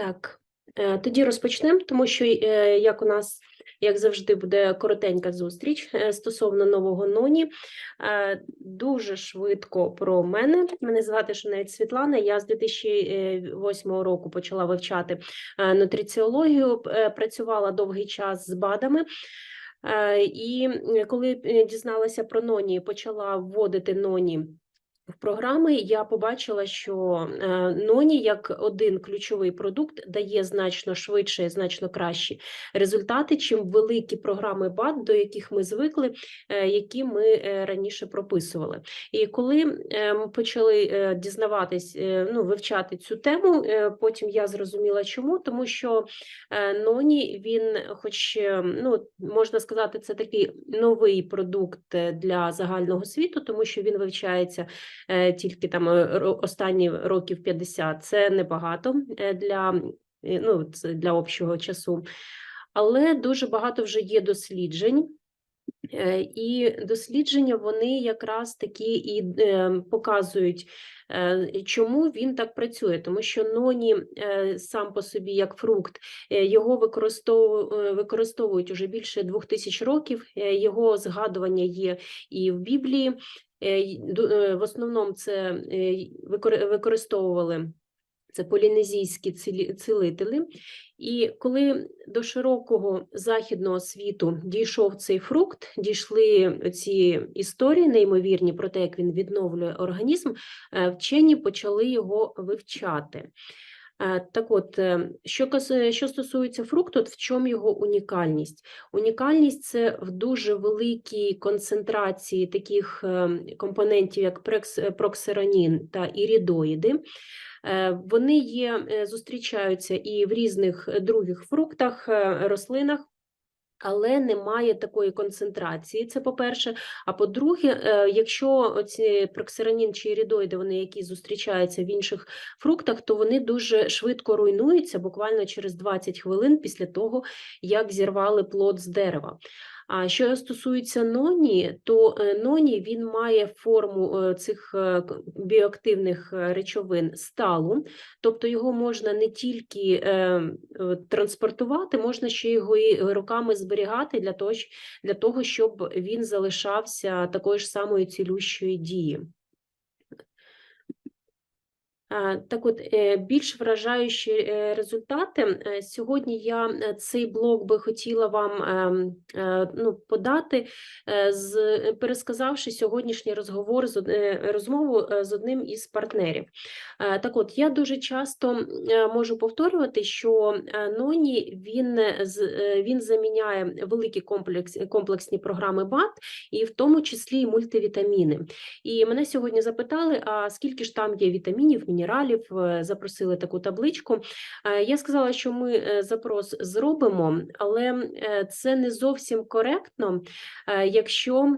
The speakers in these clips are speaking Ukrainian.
Так, е, тоді розпочнемо, тому що е, як у нас, як завжди, буде коротенька зустріч е, стосовно нового ноні. Дуже швидко про мене. Мене звати Шунець Світлана. Я з 2008 року почала вивчати нутриціологію, працювала довгий час з БАДами. І коли дізналася про ноні, почала вводити ноні в програми, я побачила, що е, ноні як один ключовий продукт дає значно швидше, значно кращі результати, чим великі програми БАД, до яких ми звикли, е, які ми е, раніше прописували. І коли ми почали дізнаватись, ну вивчати цю тему, потім я зрозуміла, чому, тому що ноні він, хоч ну можна сказати, це такий новий продукт для загального світу, тому що він вивчається тільки там е, останні років 50. Це небагато е, для, е, ну, для общого часу. Але дуже багато вже є досліджень. Е, І дослідження вони якраз такі і е, показують, е, чому він так працює, тому що ноні е, сам по собі як фрукт, е, його використову- е, використовують уже більше двох тисяч років. е, Його згадування є і в Біблії. Е, е, В основному це е, використовували це полінезійські цілителі. І коли до широкого західного світу дійшов цей фрукт, дійшли ці історії неймовірні про те, як він відновлює організм, вчені почали його вивчати. Е, Так от, е, що, що стосується фрукту, в чому його унікальність? Унікальність це в дуже великій концентрації таких е, компонентів, як прекс- та іридоїди. Е, Вони є, е, зустрічаються і в різних е, других фруктах, е, рослинах. Але немає такої концентрації, це по-перше. А по-друге, е, якщо ці проксиранін чи іридоїди, вони які зустрічаються в інших фруктах, то вони дуже швидко руйнуються, буквально через 20 хвилин після того, як зірвали плод з дерева. А що стосується ноні, то е, ноні він має форму е, цих е, біоактивних речовин сталу, тобто його можна не тільки транспортувати, можна ще його і руками зберігати для того, для того, щоб він залишався такою ж самою цілющої дії. А, Так от, е, більш вражаючі е, результати. Е, Сьогодні я е, цей блок би хотіла вам ем, е, ну, подати, е, з, пересказавши сьогоднішній розговор, з е, розмову е, з одним із партнерів. Е, Так от, я дуже часто е, можу повторювати, що е, ноні він, е, е, він заміняє великі комплекс, комплексні програми БАТ, і в тому числі і мультивітаміни. І мене сьогодні запитали, а скільки ж там є вітамінів, мінералів, е, запросили таку табличку. Е, Я сказала, що ми е, запрос зробимо, але це не зовсім коректно, якщо.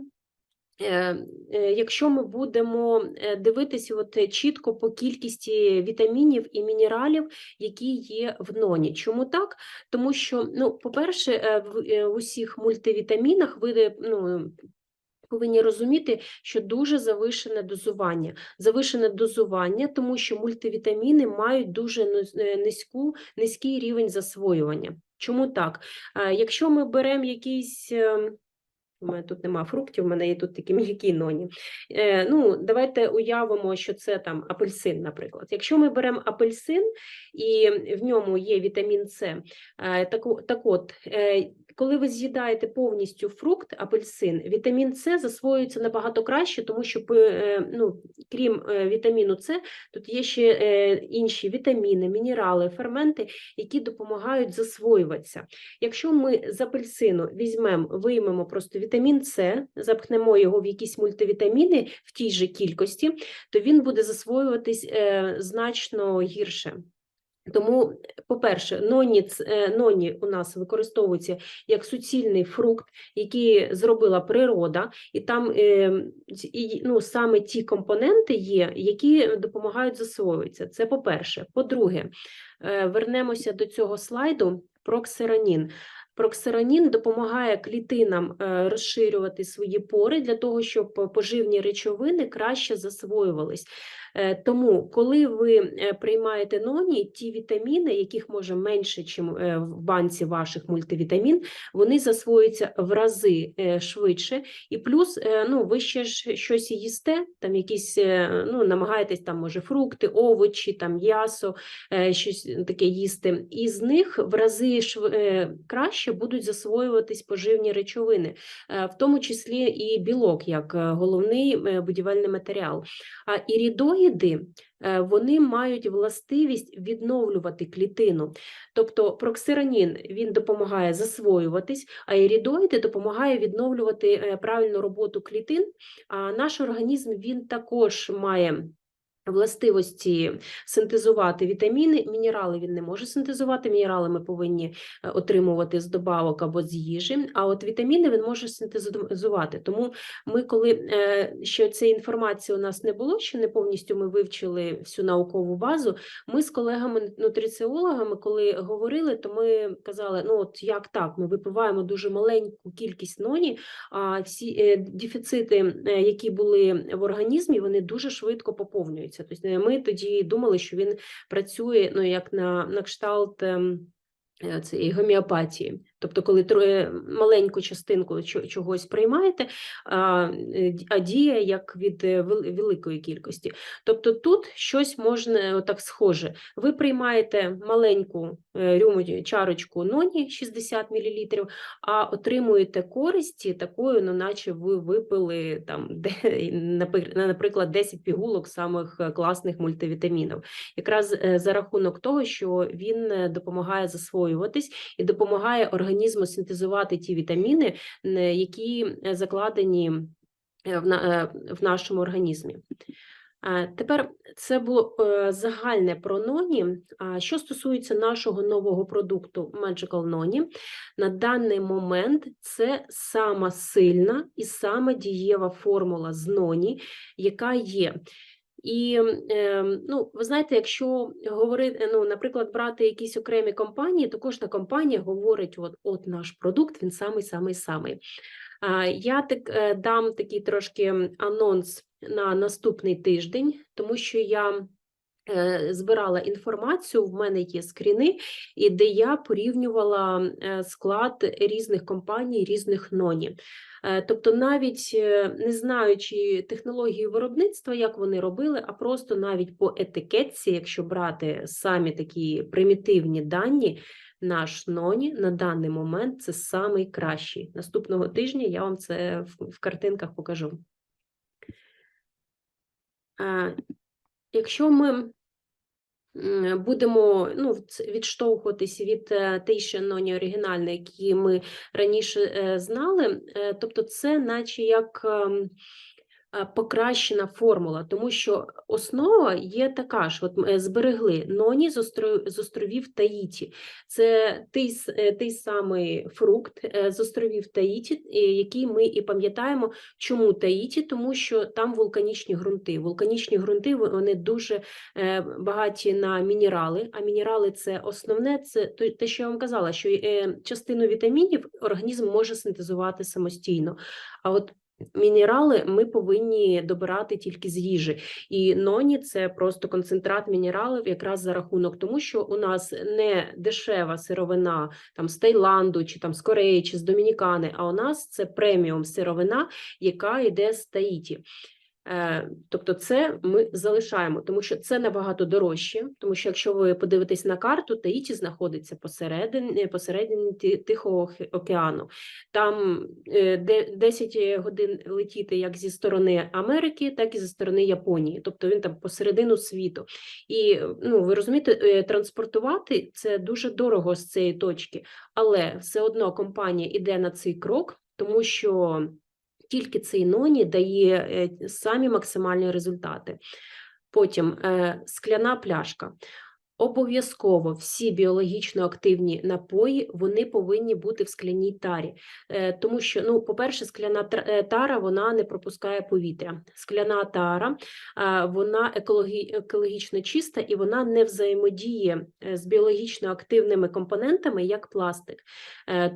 Якщо ми будемо дивитися от чітко по кількості вітамінів і мінералів, які є в ноні. Чому так? Тому що, ну, по-перше, в усіх мультивітамінах ви ну, повинні розуміти, що дуже завишене дозування. Завишене дозування, тому що мультивітаміни мають дуже е, низьку, низький рівень засвоювання. Чому так? Е, Якщо ми беремо якийсь. е, У мене тут нема фруктів, у мене є тут такі м'які ноні. Е, ну, давайте уявимо, що це там апельсин, наприклад. Якщо ми беремо апельсин і в ньому є вітамін С, е, так, так от, е, коли ви з'їдаєте повністю фрукт, апельсин, вітамін С засвоюється набагато краще, тому що е, ну, крім е, вітаміну С, тут є ще е, інші вітаміни, мінерали, ферменти, які допомагають засвоюватися. Якщо ми з апельсину візьмемо, виймемо просто вітамін С, запхнемо його в якісь мультивітаміни в тій же кількості, то він буде засвоюватись значно гірше. Тому, по-перше, ноні, е, ноні у нас використовується як суцільний фрукт, який зробила природа, і там е, ну, саме ті компоненти є, які допомагають засвоюватися. Це по-перше. По-друге, е, вернемося до цього слайду. Проксиранін. Проксиранін допомагає клітинам е, розширювати свої пори для того, щоб поживні речовини краще засвоювались. Е, Тому, коли ви е, приймаєте ноні, ті вітаміни, яких може менше, чим е, в банці ваших мультивітамін, вони засвоюються в рази швидше. І плюс, ну, ви ще ж щось їсте, там якісь, ну, намагаєтесь там, може, фрукти, овочі, там м'ясо, щось таке їсти. І з них в рази шв- краще будуть засвоюватись поживні речовини, в тому числі і білок, як головний будівельний матеріал. А іридоїди е, вони мають властивість відновлювати клітину. Тобто проксиранін він допомагає засвоюватись, а іридоїди допомагає відновлювати е, правильну роботу клітин. А наш організм він також має. Властивості синтезувати вітаміни, мінерали він не може синтезувати. Мінерали ми повинні е, отримувати з добавок або з їжі. А от вітаміни він може синтезувати. Тому ми, коли е, ще цієї інформації у нас не було, ще не повністю ми вивчили всю наукову базу. Ми з колегами-нутриціологами, коли говорили, то ми казали: ну от як так, ми випиваємо дуже маленьку кількість ноні, а всі е, дефіцити, які були в організмі, вони дуже швидко поповнюються. Тобто е, ми тоді думали, що він працює ну як на, на кшталт. ем, е, Цієї гомеопатії, тобто, коли маленьку частинку чогось приймаєте, а, е, а діє як від е, великої кількості. Тобто тут щось можна так схоже. Ви приймаєте маленьку е, рюмочку, чарочку ноні 60 мл, а отримуєте користі такою, ну наче ви випили там, де, наприклад, 10 пігулок самих е, класних мультивітамінів. Якраз е, за рахунок того, що він е, допомагає засвоюватись і допомагає організму синтезувати ті вітаміни, які е, закладені е, е, в нашому організмі. Тепер це було загальне про ноні. Що стосується нашого нового продукту Magical Noni, на даний момент це сама сильна і сама дієва формула з ноні, яка є. І е, ну, ви знаєте, якщо говорити, ну, наприклад, брати якісь окремі компанії, то кожна компанія говорить: от, от наш продукт, він самий, самий, самий. Я так е, дам такий трошки анонс на наступний тиждень, тому що я е, збирала інформацію, в мене є скріни, де я порівнювала е, склад різних компаній, різних ноні. Е, Тобто, навіть е, не знаючи технології виробництва, як вони робили, а просто навіть по етикетці, якщо брати самі такі примітивні дані, наш ноні на даний момент це самий кращий. Наступного тижня я вам це в картинках покажу. Е, Якщо ми будемо ну, відштовхуватись від е, що ще ноні оригінальної, які ми раніше е, знали, е, тобто це наче як ем, е, покращена формула, тому що основа є така ж, от е, зберегли ноні з, остро- з островів Таїті. Це той, е, той самий фрукт е, з островів Таїті, е, який ми і пам'ятаємо, Чому Таїті? Тому що там вулканічні ґрунти. Вулканічні ґрунти вони дуже е, багаті на мінерали. А мінерали це основне, це те, що я вам казала, що е, частину вітамінів організм може синтезувати самостійно. А от Мінерали ми повинні добирати тільки з їжі, і ноні це просто концентрат мінералів, якраз за рахунок тому, що у нас не дешева сировина там з Таїланду, чи там з Кореї, чи з Домінікани, а у нас це преміум сировина, яка йде з Таїті. Е, Тобто це ми залишаємо, тому що це набагато дорожче, тому що якщо ви подивитесь на карту, Таїті знаходиться посередині, посередині Тихого океану. Там е, 10 годин летіти як зі сторони Америки, так і зі сторони Японії. Тобто він там посередину світу. І ну, ви розумієте, е, транспортувати це дуже дорого з цієї точки, але все одно компанія йде на цей крок, тому що тільки цей ноні дає е, самі максимальні результати. Потім е, скляна пляшка. Обов'язково всі біологічно активні напої вони повинні бути в скляній тарі, Е, тому що, ну, по-перше, скляна тара вона не пропускає повітря. Скляна тара вона екологічно чиста і вона не взаємодіє з біологічно активними компонентами, як пластик.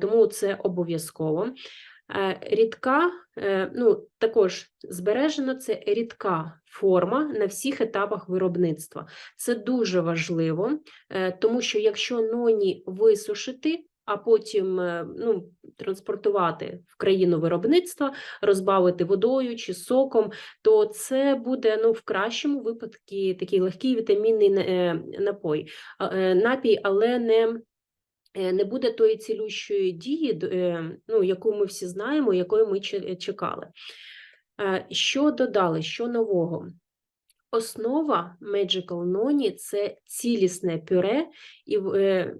Тому це обов'язково. Е, Рідка, е, ну також збережено це рідка форма на всіх етапах виробництва. Це дуже важливо, е, тому що якщо ноні висушити, а потім ну, транспортувати в країну виробництва, розбавити водою чи соком, то це буде ну, в кращому випадку такий легкий вітамінний напой, е, напій, але не не буде тої цілющої дії, е, ну, яку ми всі знаємо, якої ми чекали. Е, Що додали, що нового? Основа Magical Noni – це цілісне пюре, і, е,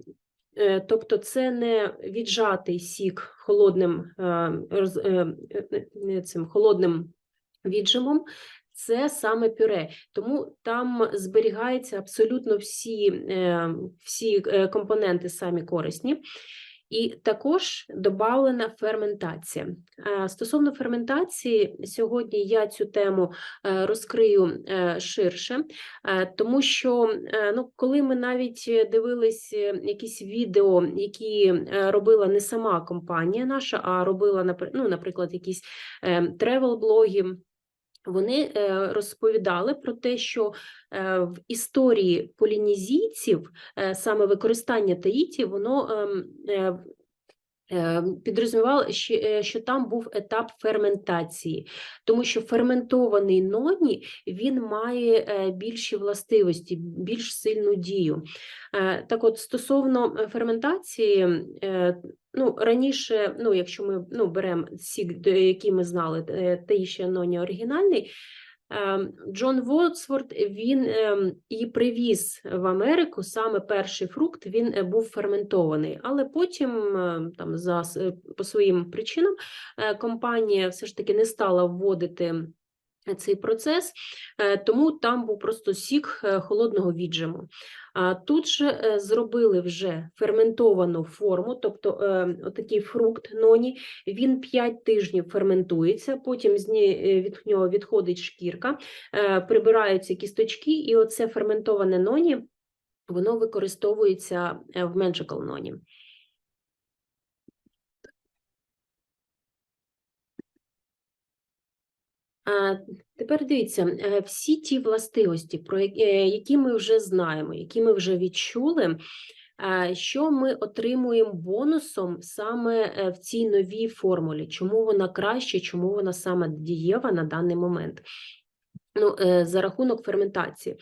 е, тобто це не віджатий сік холодним, е, е, е, е, цим холодним віджимом, це саме пюре. Тому там зберігаються абсолютно всі, е, всі е, компоненти самі корисні. І також додавлена ферментація. Е, Стосовно ферментації, сьогодні я цю тему розкрию ширше, тому що ну, коли ми навіть дивились якісь відео, які робила не сама компанія наша, а робила, ну, наприклад, якісь тревел-блоги, вони е, розповідали про те, що е, в історії полінезійців е, саме використання таїті, воно ем, е, е, що, там був етап ферментації, тому що ферментований ноні він має е, більші властивості, більш сильну дію. Е, Так от, стосовно ферментації, ну, раніше, ну, якщо ми ну, беремо сік, який ми знали, е, Таїшія Ноні оригінальний, Джон Вотсворт він ем, і привіз в Америку саме перший фрукт. Він е, був ферментований, але потім е, там за е, по своїм причинам е, компанія все ж таки не стала вводити. Цей процес, е, тому там був просто сік е, холодного віджиму. А тут же е, зробили вже ферментовану форму, тобто отакий фрукт ноні, він 5 тижнів ферментується, потім з ні- від нього відходить шкірка, прибираються кісточки, і оце ферментоване ноні, воно використовується в Magical ноні. Тепер дивіться, е, всі ті властивості, про е, які ми вже знаємо, які ми вже відчули, що ми отримуємо бонусом саме е, в цій новій формулі, чому вона краще, чому вона саме дієва на даний момент. Ну, за рахунок ферментації.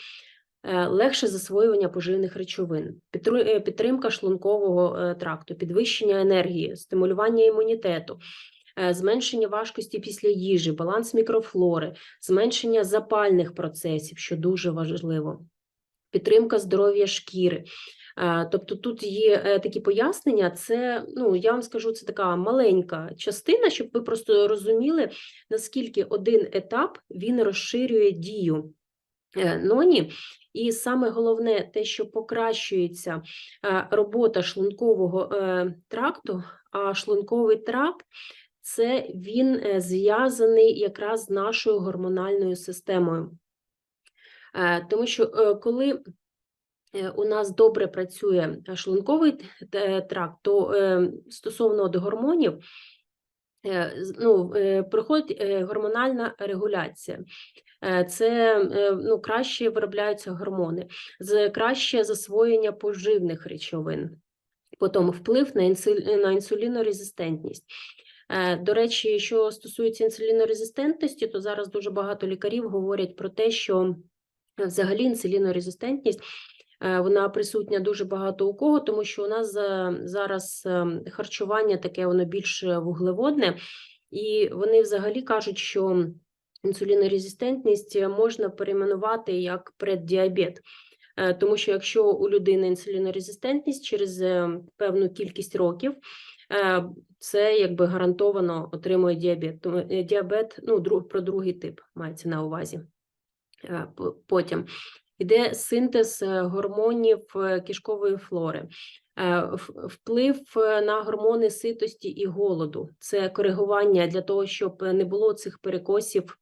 Легше засвоювання поживних речовин, підтримка шлункового тракту, підвищення енергії, стимулювання імунітету, зменшення важкості після їжі, баланс мікрофлори, зменшення запальних процесів, що дуже важливо, підтримка здоров'я шкіри. Е, Тобто тут є е, такі пояснення, це, ну, я вам скажу, це така маленька частина, щоб ви просто розуміли, наскільки один етап він розширює дію е, ноні. І саме головне, те, що покращується е, робота шлункового е, тракту, а шлунковий тракт це він е, зв'язаний якраз з нашою гормональною системою. Е, Тому що е, коли у нас добре працює шлунковий тракт, то стосовно до гормонів, ну, проходить е, гормональна регуляція. Це ну, краще виробляються гормони, краще засвоєння поживних речовин, потім вплив на інсулінорезистентність. Е, До речі, що стосується інсулінорезистентності, то зараз дуже багато лікарів говорять про те, що е, взагалі інсулінорезистентність е, вона присутня дуже багато у кого, тому що у нас зараз харчування таке воно більш вуглеводне, і вони взагалі кажуть, що інсулінорезистентність можна перейменувати як преддіабет. Е, Тому що якщо у людини інсулінорезистентність через е, певну кількість років, е, це якби гарантовано отримує діабет. Діабет, ну, друг, про другий тип мається на увазі. Потім іде синтез гормонів кишкової флори. Вплив на гормони ситості і голоду. Це коригування для того, щоб не було цих перекосів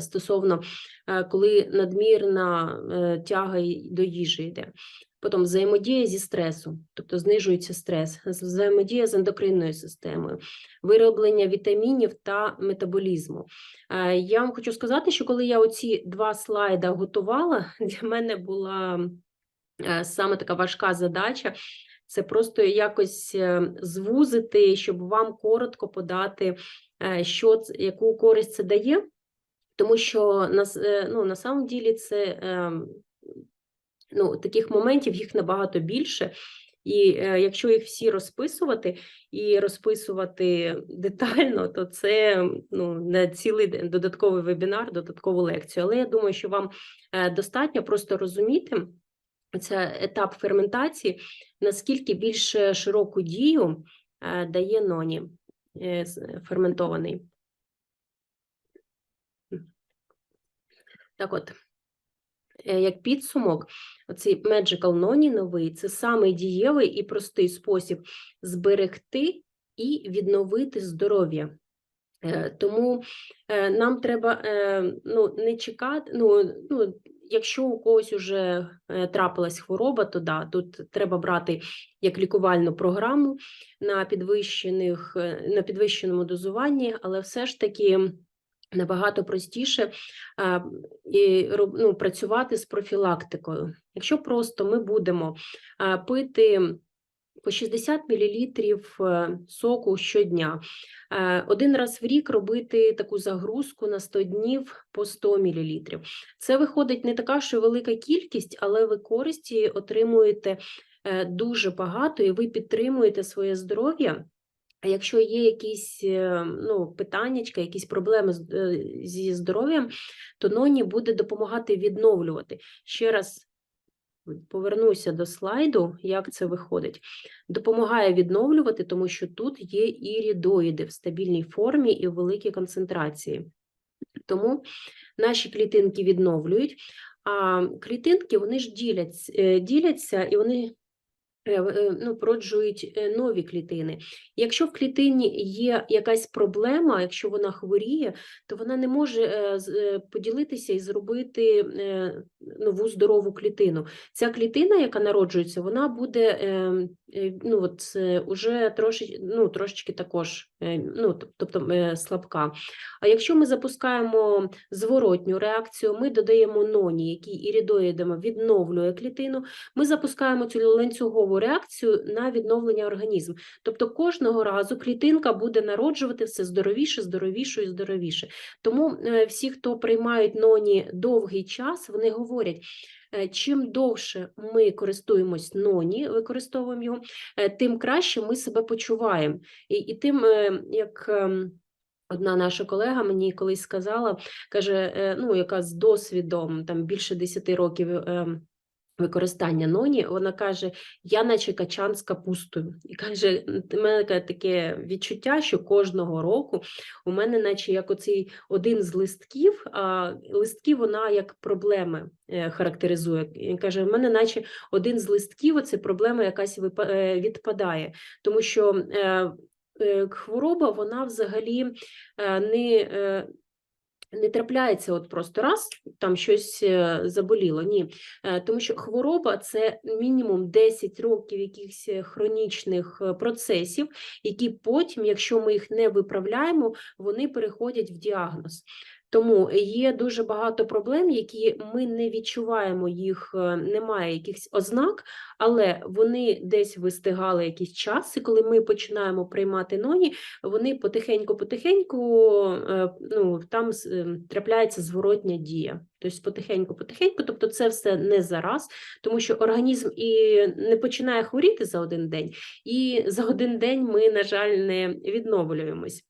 стосовно, е, коли надмірна е, тяга до їжі йде. Потім взаємодія зі стресом, тобто знижується стрес, взаємодія з ендокринною системою, вироблення вітамінів та метаболізму. Е, Я вам хочу сказати, що коли я оці два слайда готувала, для мене була е, саме така важка задача. Це просто якось е, звузити, щоб вам коротко подати, е, що яку користь це дає. Тому що на, е, ну, на самом ділі це ем, ну, таких моментів їх набагато більше. І е, якщо їх всі розписувати і розписувати детально, то це ну, не цілий додатковий вебінар, додаткову лекцію. Але я думаю, що вам е, достатньо просто розуміти це етап ферментації, наскільки більш широку дію дає ноні ферментований. Так от, е, як підсумок, оцей Magical Noni новий це самий дієвий і простий спосіб зберегти і відновити здоров'я. Е, Тому е, нам треба ну, не чекати. Ну, ну, якщо у когось вже трапилась хвороба, то да, тут треба брати як лікувальну програму на підвищених, на підвищеному дозуванні, але все ж таки набагато простіше і ну, працювати з профілактикою. Якщо просто ми будемо пити по 60 мл соку щодня, е, один раз в рік робити таку загрузку на 100 днів по 100 мл. Це виходить не така, що велика кількість, але ви користі отримуєте е, дуже багато, і ви підтримуєте своє здоров'я. А якщо є якісь е, ну, питаннячка, якісь проблеми е, зі здоров'ям, то ноні буде допомагати відновлювати. Ще раз повернуся до слайду, як це виходить. Допомагає відновлювати, тому що тут є ірідоїди в стабільній формі і в великій концентрації. Тому наші клітинки відновлюють, а клітинки вони ж діляться, е, діляться і вони ну, породжують е, нові клітини. Якщо в клітині є якась проблема, якщо вона хворіє, то вона не може е, е, поділитися і зробити е, нову здорову клітину. Ця клітина, яка народжується, вона буде е, е, ну, от, е, уже трошечки, ну, трошечки також е, ну, тобто е, слабка. А якщо ми запускаємо зворотню реакцію, ми додаємо ноні, який іридоїдами відновлює клітину, ми запускаємо цю ланцюгову реакцію на відновлення організму. Тобто кожного разу клітинка буде народжувати все здоровіше, здоровіше і здоровіше. Тому е, всі, хто приймають ноні довгий час, вони говорять. е, Чим довше ми користуємось ноні, використовуємо його, е, тим краще ми себе почуваємо. І, і тим, як ем, Одна наша колега мені колись сказала, каже, ну, яка з досвідом там більше 10 років е, використання ноні, вона каже: я наче качан з капустою. І каже, у мене таке- відчуття, що кожного року у мене, наче як оцей один з листків, а листки вона як проблеми е, характеризує. І каже, в мене, наче один з листків, оце проблема якась е, відпадає, тому що. е, Хвороба, вона взагалі не, не трапляється от просто раз, там щось е, заболіло. Ні, Е, тому що хвороба це мінімум 10 років якихось е, хронічних процесів, які потім, якщо ми їх не виправляємо, вони переходять в діагноз. Тому є дуже багато проблем, які ми не відчуваємо їх, е, немає якихось ознак, але вони десь вистигали якийсь час, і коли ми починаємо приймати ноні, вони потихеньку-потихеньку, е, ну, там ем, трапляється зворотня дія. Тобто потихеньку-потихеньку, тобто це все не зараз, тому що організм і не починає хворіти за один день, і за один день ми, на жаль, не відновлюємось.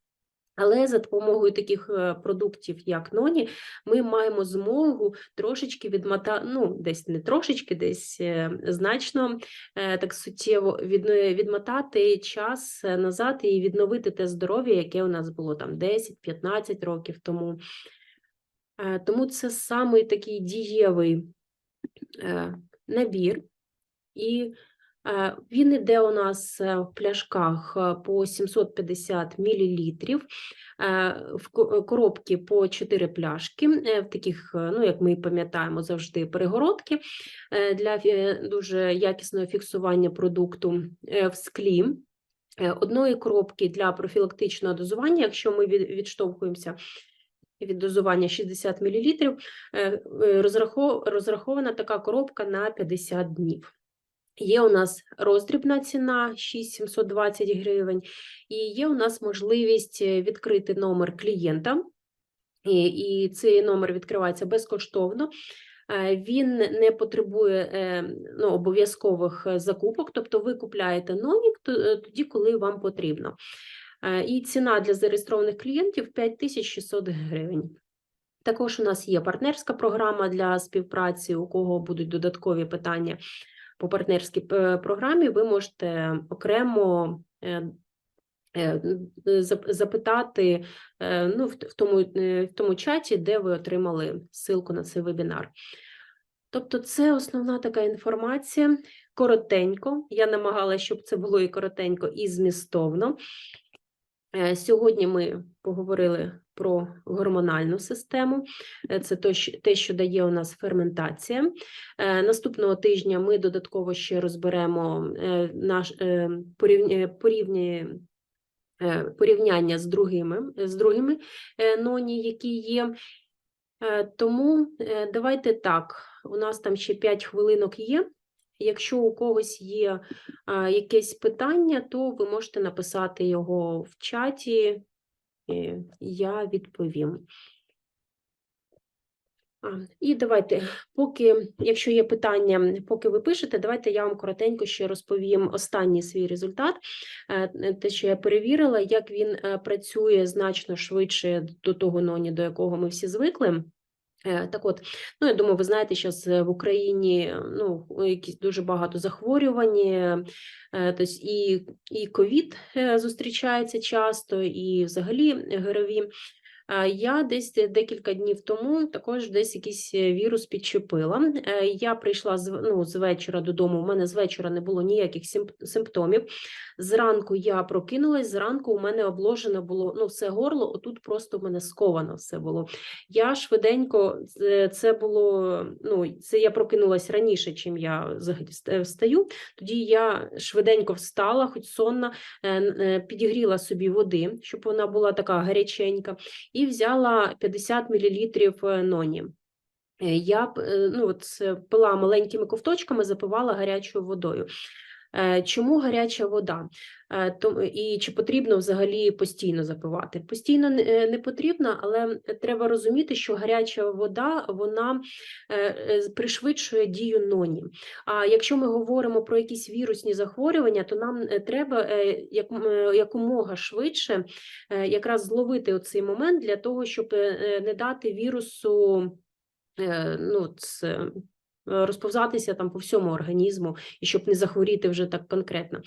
Але за допомогою таких е, продуктів, як ноні, ми маємо змогу трошечки відмотати, ну, десь не трошечки, десь е, значно е, так суттєво від, відмотати час назад і відновити те здоров'я, яке у нас було там 10-15 років тому. Тому це самий такий дієвий набір. І Він іде у нас е, в пляшках е, по 750 мл, в ко- коробки по 4 пляшки, е, в таких, е, ну, як ми пам'ятаємо, завжди перегородки е, для дуже якісного фіксування продукту е, в склі. Е, Одної коробки для профілактичного дозування, якщо ми відштовхуємося від дозування 60 мл, е, розрахована така коробка на 50 днів. Є у нас роздрібна ціна 6720 гривень, і є у нас можливість е, відкрити номер клієнта, і, цей номер відкривається безкоштовно. Е, Він не потребує е, ну, обов'язкових закупок, тобто ви купляєте е, тоді, коли вам потрібно. І ціна для зареєстрованих клієнтів 5600 гривень. Також у нас є партнерська програма для співпраці, у кого будуть додаткові питання по партнерській е, програмі, ви можете окремо е, е, зап- запитати ну, в тому, в тому чаті, де ви отримали ссылку на цей вебінар. Тобто, це основна така інформація. Коротенько. Я намагалася, щоб це було і коротенько, і змістовно. Сьогодні ми поговорили про гормональну систему. Е, Це те, що дає у нас ферментація. Е, Наступного тижня ми додатково ще розберемо е, наш порівня- порівня- е, порівняння з другими, з другими ноні, які є. Тому давайте так, у нас там ще 5 хвилинок є. Якщо у когось є якесь питання, то ви можете написати його в чаті, я відповім. І давайте, поки, якщо є питання, поки ви пишете, давайте я вам коротенько ще розповім останній свій результат. Е, Те, що я перевірила, як він е, працює значно швидше до того ноні, до якого ми всі звикли. Е, Так от, ну я думаю, ви знаєте, що в Україні е, ну, якісь дуже багато захворювань, тобто і, і ковід зустрічається часто, і взагалі ГРВІ. Е, Я десь декілька днів тому також десь якийсь е, вірус підчепила. Е, Я прийшла з, ну, з вечора додому. У мене з вечора не було ніяких симптомів. Зранку я прокинулась, зранку у мене обложено було ну, все горло, отут просто в мене сковано все було. Я швиденько, це- це було, ну, це я прокинулась раніше, чим я взагалі встаю. Тоді я швиденько встала, хоч сонна, е, е, підігріла собі води, щоб вона була така гаряченька, і взяла 50 мл ноні. Е, Я е, ну, от, е, пила маленькими ковточками, запивала гарячою водою. Е, Чому гаряча вода? Е, І чи потрібно взагалі постійно запивати? Постійно не е, потрібно, але треба розуміти, що гаряча вода вона пришвидшує дію ноні. А якщо ми говоримо про якісь вірусні захворювання, то нам треба як- якомога швидше якраз зловити оцей момент для того, щоб не дати вірусу ну, це, розповзатися там по всьому організму і щоб не захворіти вже так конкретно.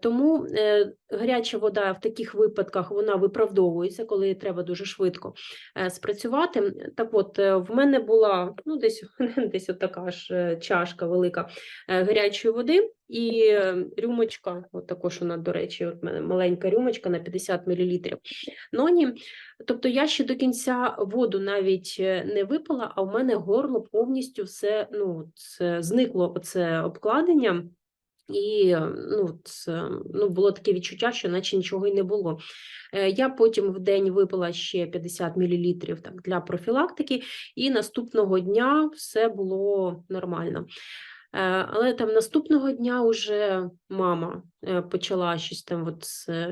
Тому е, гаряча вода в таких випадках вона виправдовується, коли треба дуже швидко е, спрацювати. Так от, е, в мене була ну, десь, десь така ж чашка велика гарячої води і рюмочка, от також вона, до речі, от мене маленька рюмочка на 50 мл ноні. Тобто я ще до кінця воду навіть не випила, а в мене горло повністю все ну, це, зникло оце обкладення. І е, ну, це, ну, було таке відчуття, що наче нічого й не було. Е, Я потім в день випила ще 50 мл так, для профілактики, і наступного дня все було нормально. Е, Але там наступного дня вже мама почала щось там, от,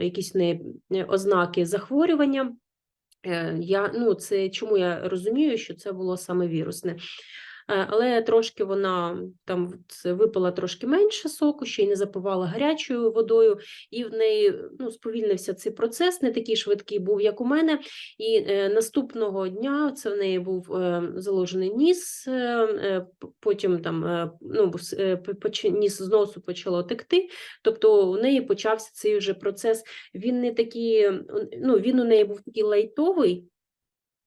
якісь в неї е, ознаки захворювання. Я, ну, це чому я розумію, що це було саме вірусне. Е, Але трошки вона там випила трошки менше соку, ще й не запивала гарячою водою, і в неї ну, сповільнився цей процес, не такий швидкий був, як у мене. І е, наступного дня це в неї був е, заложений ніс, потім там ну, ніс з носу почало текти. Тобто у неї почався цей вже процес. Він не такий, ну він у неї був такий лайтовий.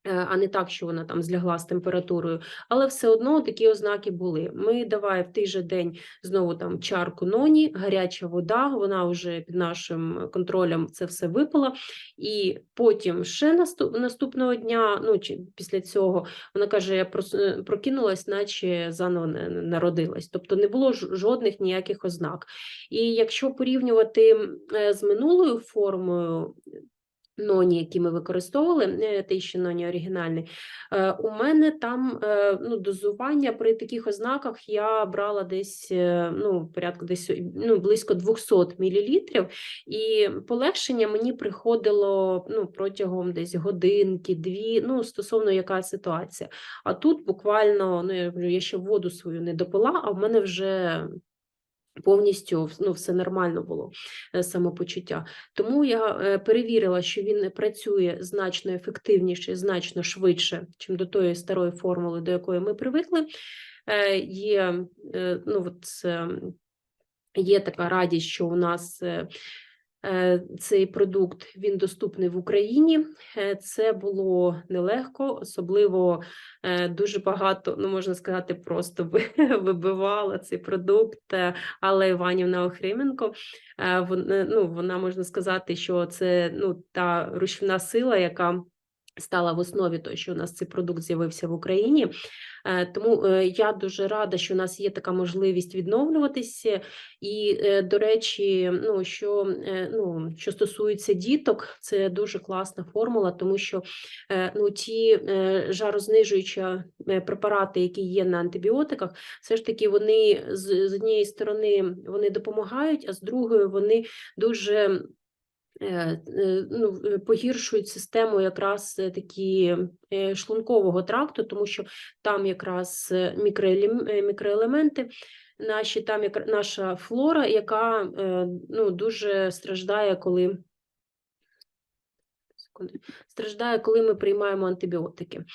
Е, а не так, що вона там злягла з температурою, але все одно такі ознаки були. Ми давай в той же день знову там чарку ноні, гаряча вода, вона вже під нашим контролем це все випила. І потім ще наступ, наступного дня, ну чи після цього, вона каже: я е, прокинулась, наче заново народилась. Тобто не було жодних ніяких ознак. І якщо порівнювати е, з минулою формою. Ноні, які ми використовували, е, той ще ноні оригінальний, е, у мене там е, ну, дозування при таких ознаках я брала десь е, ну, порядку десь ну, близько 200 мл, і полегшення мені приходило ну, протягом десь годинки, дві, ну, стосовно яка ситуація. А тут буквально, ну, я ще воду свою не допила, а в мене вже повністю ну, все нормально було е, самопочуття. Тому я е, перевірила, що він працює значно ефективніше, значно швидше, чим до тої старої формули, до якої ми привикли. Е, Є, ну, от, е, є така радість, що у нас цей продукт він доступний в Україні. Е, Це було нелегко, особливо е, дуже багато, ну можна сказати, просто вибивала цей продукт. Але Іванівна Охрименко. Е, е, Ну, вона можна сказати, що це ну, та рушівна сила, яка стала в основі того, що у нас цей продукт з'явився в Україні. Е, Тому е, я дуже рада, що у нас є така можливість відновлюватися. І, е, до речі, ну що, ну, що стосується діток, це дуже класна формула, тому що ну, ті жарознижуючі препарати, які є на антибіотиках, все ж таки вони з, однієї сторони вони допомагають, а з другої вони дуже ну, е, погіршують систему якраз е, такі е, шлункового тракту, тому що там якраз е, мікроелем- е, мікроелементи. Наші там як наша флора, яка е, ну, дуже страждає, коли страждає, коли ми приймаємо антибіотики.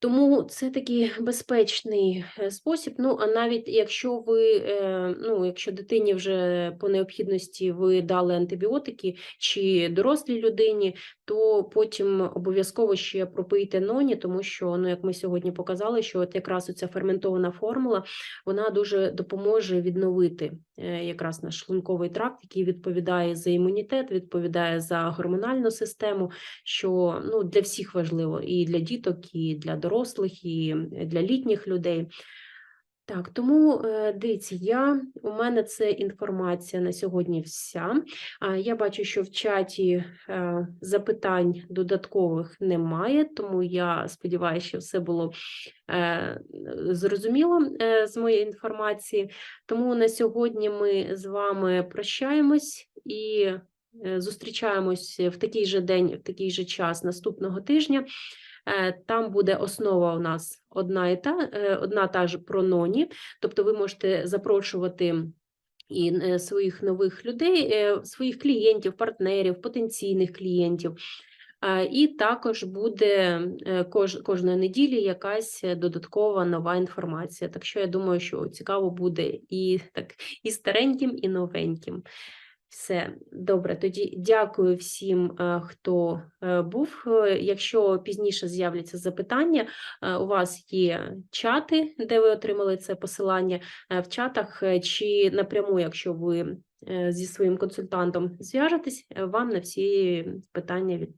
Тому це такий безпечний е, спосіб. Ну, а навіть якщо ви, е, ну, якщо дитині вже по необхідності ви дали антибіотики чи дорослій людині, то потім обов'язково ще пропийте ноні, тому що, ну, як ми сьогодні показали, що от якраз оця ферментована формула, вона дуже допоможе відновити якраз наш шлунковий тракт, який відповідає за імунітет, відповідає за гормональну систему, що ну, для всіх важливо, і для діток, і для дорослих, і для літніх людей. Так, тому е, дивіться, я, у мене це інформація на сьогодні вся. Я бачу, що в чаті е, запитань додаткових немає, тому я сподіваюся, що все було е, зрозуміло з моєї інформації. Тому на сьогодні ми з вами прощаємось і зустрічаємось в такий же день, в такий же час наступного тижня. Е, Там буде основа у нас одна і та е, одна та ж про ноні, тобто ви можете запрошувати. І е, своїх нових людей, своїх клієнтів, партнерів, потенційних клієнтів. І також буде кож, кожної неділі якась додаткова нова інформація. Так що я думаю, що цікаво буде і так і стареньким, і новеньким. Все добре. Тоді дякую всім, е, хто е, був. Е, Якщо пізніше з'являться запитання, у вас є чати, де ви отримали це посилання в чатах, чи напряму, якщо ви зі своїм консультантом зв'яжетесь, вам на всі питання від,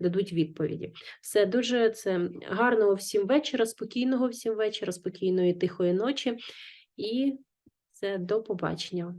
дадуть відповіді. Все дуже це гарного всім вечора, спокійного всім вечора, спокійної тихої ночі і це до побачення.